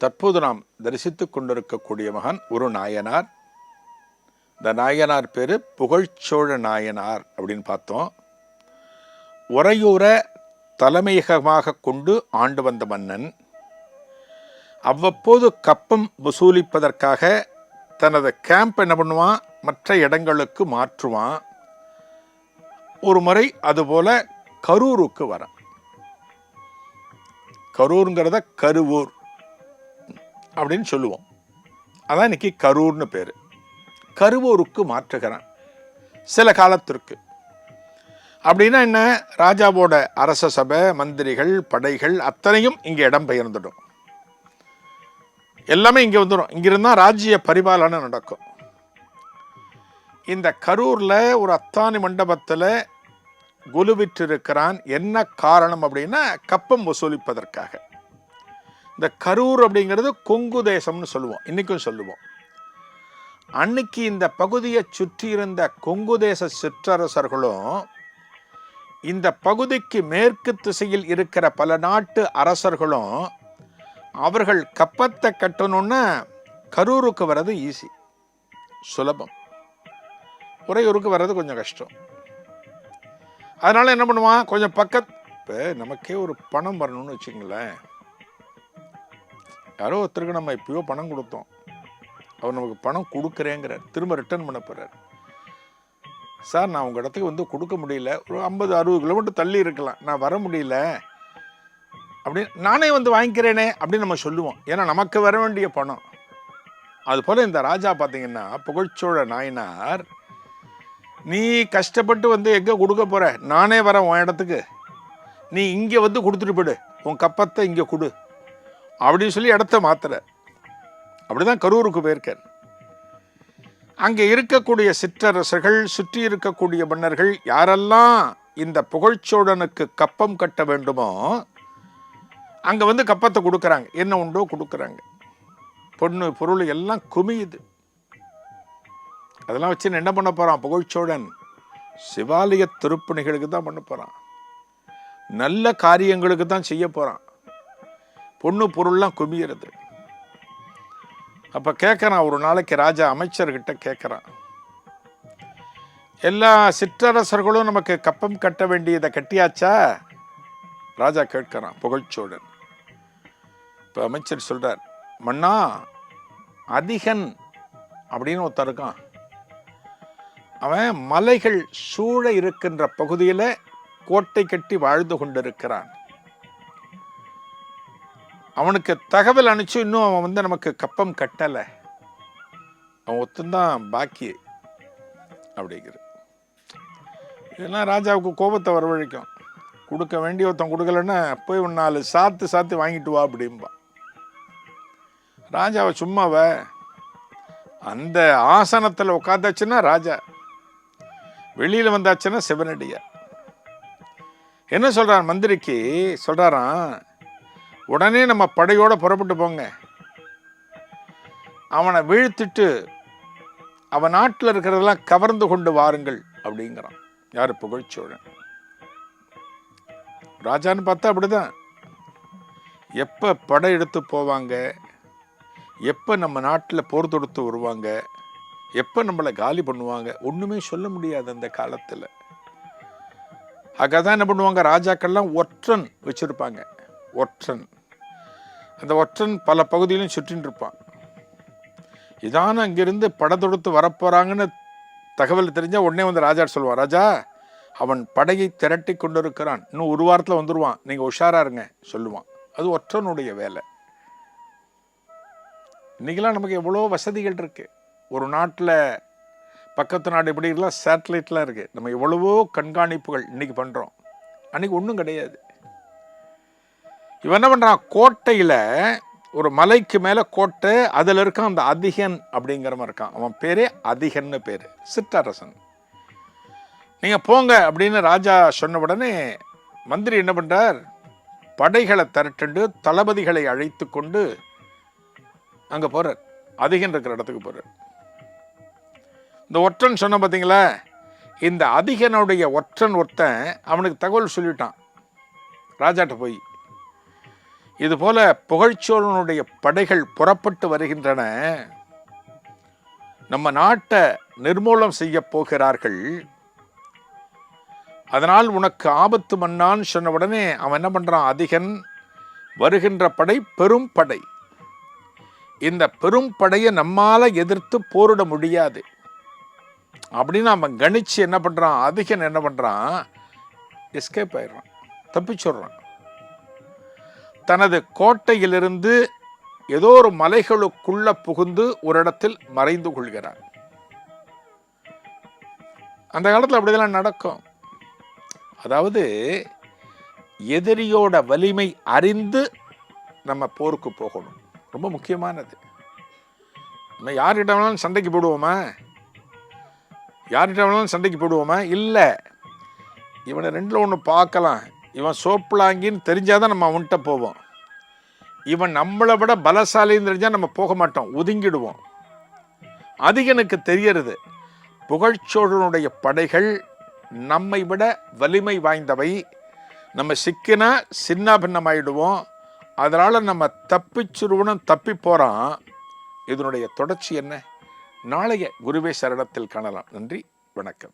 தற்போது நாம் தரிசித்து கொண்டிருக்கக்கூடிய மகன் ஒரு நாயனார். இந்த நாயனார் பேர் புகழ்ச்சோழ நாயனார் அப்படின்னு பார்த்தோம். உறையூரை தலைமையகமாக கொண்டு ஆண்டு வந்த மன்னன். அவ்வப்போது கப்பம் வசூலிப்பதற்காக தனது கேம்ப் என்ன பண்ணுவான்? மற்ற இடங்களுக்கு மாற்றுவான். ஒரு முறை அதுபோல கரூருக்கு வரான். கரூருங்கிறத கருவூர். அப்படின்னு சொல்லுவோம். அதான் இன்னைக்கு கரூர்னு பேர். கருவூருக்கு மாற்றுகிறான். சில காலத்திற்கு. அப்படின்னா என்ன? ராஜாவோட அரச சபை மந்திரிகள் படைகள் அத்தனையும் இங்கே இடம் பெயர்ந்துடும் எல்லாமே இங்கே வந்துடும் இங்கிருந்தால் ராஜ்ய பரிபாலனை நடக்கும். இந்த கரூரில் ஒரு அத்தானி மண்டபத்தில் குலுவிற்றிருக்கிறான். என்ன காரணம் அப்படின்னா கப்பம் வசூலிப்பதற்காக. இந்த கரூர் அப்படிங்கிறது கொங்கு தேசம்னு சொல்லுவோம். இன்றைக்கும் சொல்லுவோம். அன்னைக்கு இந்த பகுதியை சுற்றி இருந்த கொங்கு தேச சிற்றரசர்களும் இந்த பகுதிக்கு மேற்கு திசையில் இருக்கிற பல நாட்டு அரசர்களும் அவர்கள் கப்பத்தை கட்டணும்னா கரூருக்கு வர்றது ஈஸி சுலபம். உறையூருக்கு வர்றது கொஞ்சம் கஷ்டம். அதனால் என்ன பண்ணுவான்? கொஞ்சம் பக்கத் இப்போ நமக்கே ஒரு பணம் வரணும்னு வச்சுங்களேன். யாரோ ஒருத்தருக்கு நம்ம இப்பயோ பணம் கொடுத்தோம். அவர் நமக்கு பணம் கொடுக்குறேங்கிறார். திரும்ப ரிட்டர்ன் பண்ண போகிறார் சார் நான் உங்கள் இடத்துக்கு வந்து கொடுக்க முடியல. ஒரு ஐம்பது அறுபது கிலோமீட்டர் தள்ளி இருக்கலாம். நான் வர முடியல. அப்படின்னு நானே வந்து வாங்கிக்கிறேனே அப்படின்னு நம்ம சொல்லுவோம். ஏன்னா நமக்கு வர வேண்டிய பணம். அதுபோல் இந்த ராஜா பார்த்தீங்கன்னா புகழ்ச்சோழ நாயனார் நீ கஷ்டப்பட்டு வந்து எங்கே கொடுக்க போகிற நானே வரேன் உன் இடத்துக்கு. நீ இங்கே வந்து கொடுத்துட்டு போயிடு. உன் கப்பத்தை இங்கே கொடு. அப்படின்னு சொல்லி இடத்த மாத்துற. அப்படிதான் கரூருக்கு போயிருக்கார். அங்கே இருக்கக்கூடிய சிற்றரசர்கள் சுற்றி இருக்கக்கூடிய மன்னர்கள் யாரெல்லாம் இந்த புகழ்ச்சோழனுக்கு கப்பம் கட்ட வேண்டுமோ அங்கே வந்து கப்பத்தை கொடுக்குறாங்க. என்ன உண்டோ கொடுக்குறாங்க. பொண்ணு பொருள் எல்லாம் குமியுது. அதெல்லாம் வச்சு என்ன பண்ண போகிறான் புகழ்ச்சோழன் சிவாலய திருப்பணிகளுக்கு தான் பண்ண போகிறான் நல்ல காரியங்களுக்கு தான் செய்ய போகிறான் பொண்ணு பொருள்லாம் குமியிறது அப்போ கேட்குறான் ஒரு நாளைக்கு ராஜா அமைச்சர்கிட்ட கேட்குறான் எல்லா சிற்றரசர்களும் நமக்கு கப்பம் கட்ட வேண்டியதை கட்டியாச்சா? ராஜா கேட்கிறான் புகழ்ச்சோழன். இப்போ அமைச்சர் சொல்றார் மன்னா அதிகன் அப்படின்னு ஒருத்தன் இருக்கான். அவன் மலைகள் சூழ இருக்கின்ற பகுதியில் கோட்டை கட்டி வாழ்ந்து கொண்டிருக்கிறான். அவனுக்கு தகவல் அனுப்பிச்சு இன்னும் அவன் வந்து நமக்கு கப்பம் கட்டலை. அவன் ஒத்துந்தான் பாக்கி. அப்படிங்கிற இதெல்லாம் ராஜாவுக்கு கோபத்தை வரவழைக்கும். கொடுக்க வேண்டிய ஒருத்தன் கொடுக்கலன்னா போய் ஒரு நாலு சாத்து சாத்து வாங்கிட்டு வா அப்படிம்பா. ராஜாவை சும்மாவ அந்த ஆசனத்தில் உட்காந்தாச்சுன்னா ராஜா. வெளியில் வந்தாச்சுன்னா சிவனடியா என்ன சொல்கிறான் மந்திரிக்கு? சொல்கிறாரான் உடனே நம்ம படையோடு புறப்பட்டு போங்க. அவனை வீழ்த்திட்டு அவன் நாட்டில் இருக்கிறதெல்லாம் கவர்ந்து கொண்டு வாருங்கள் அப்படிங்கிறான். யார்? புகழ்ச்சோழன். ராஜான்னு பார்த்தா அப்படிதான். எப்போ படை எடுத்து போவாங்க? எப்போ நம்ம நாட்டில் போர் தொடுத்து வருவாங்க? எப்போ நம்மளை காலி பண்ணுவாங்க? ஒன்றுமே சொல்ல முடியாது அந்த காலத்தில். தான் என்ன பண்ணுவாங்க? ராஜாக்கள்லாம் ஒற்றன் வச்சுருப்பாங்க. ஒற்றன். அந்த ஒற்றன் பல பகுதியிலும் சுற்றின்னு இருப்பான் இதான அங்கிருந்து படை தொடுத்து வரப்போகிறாங்கன்னு தகவல் தெரிஞ்சால் உடனே வந்து ராஜா சொல்லுவான் ராஜா அவன் படையை திரட்டி கொண்டிருக்கிறான். இன்னும் ஒரு வாரத்தில் வந்துடுவான் நீங்கள் உஷாரா இருங்க சொல்லுவான். அது ஒற்றனுடைய வேலை. இன்றைக்கெல்லாம் நமக்கு எவ்வளோ வசதிகள் இருக்குது ஒரு நாட்டில் பக்கத்து நாடு இப்படி இருக்கலாம் சேட்டலைட்லாம் இருக்குது நம்ம எவ்வளவோ கண்காணிப்புகள் இன்னைக்கு பண்ணுறோம் அன்றைக்கி ஒன்றும் கிடையாது. இவன் என்ன பண்ணுறான் கோட்டையில் ஒரு மலைக்கு மேலே கோட்டை அதில் இருக்கான் அந்த அதிகன் அப்படிங்கிறவன் இருக்கான். அவன் பேரே அதிகன்னு பேர். சிற்றரசன். நீங்கள் போங்க அப்படின்னு ராஜா சொன்ன உடனே மந்திரி என்ன பண்ணுறார் படைகளை திரட்டுண்டு தளபதிகளை அழைத்து கொண்டு அங்கே போகிறார் அதிகன் இருக்கிற இடத்துக்கு போகிறார் இந்த ஒற்றன் சொன்ன பார்த்தீங்களா இந்த அதிகனுடைய ஒற்றன் ஒருத்தன் அவனுக்கு தகவல் சொல்லிட்டான். ராஜாட்ட போய். இதுபோல புகழ்ச்சோழனுடைய படைகள் புறப்பட்டு வருகின்றன. நம்ம நாட்டை நிர்மூலம் செய்ய போகிறார்கள். அதனால் உனக்கு ஆபத்து மன்னான்னு சொன்ன உடனே அவன் என்ன பண்ணுறான் அதிகன் வருகின்ற படை பெரும் படை. இந்த பெரும் படையை நம்மால் எதிர்த்து போரிட முடியாது. அப்படின்னு அவன் கணிச்சு என்ன பண்ணுறான் அதிகன் என்ன பண்ணுறான் எஸ்கேப் ஆயிடுறான். தப்பிச்சுடுறான் தனது கோட்டையிலிருந்து ஏதோ ஒரு மலைகளுக்குள்ள புகுந்து ஒரு இடத்தில் மறைந்து கொள்கிறார். அந்த காலத்தில் அப்படிதெல்லாம் நடக்கும். அதாவது எதிரியோட வலிமை அறிந்து நம்ம போருக்கு போகணும். ரொம்ப முக்கியமானது. நம்ம யார்கிட்ட வேணாலும் சண்டைக்கு போடுவோமா? யார்கிட்ட வேணாலும் சண்டைக்கு போடுவோமா? இல்லை இவனை ரெண்டில் ஒன்று பார்க்கலாம். இவன் சோப்புலாங்கின்னு தெரிஞ்சாதான் நம்ம அவன்கிட்ட போவோம். இவன் நம்மளை விட பலசாலின்னு தெரிஞ்சால் நம்ம போக மாட்டோம் ஒதுங்கிடுவோம். அது எனக்கு தெரியறது புகழ்ச்சோழனுடைய படைகள் நம்மை விட வலிமை வாய்ந்தவை. நம்ம சிக்கினா சின்ன பின்னமாயிடுவோம். அதனால் நம்ம தப்பிச்சிருவனும் தப்பி போகிறோம் இதனுடைய தொடர்ச்சி என்ன? நாளைய குருவே சரணத்தில் காணலாம். நன்றி வணக்கம்.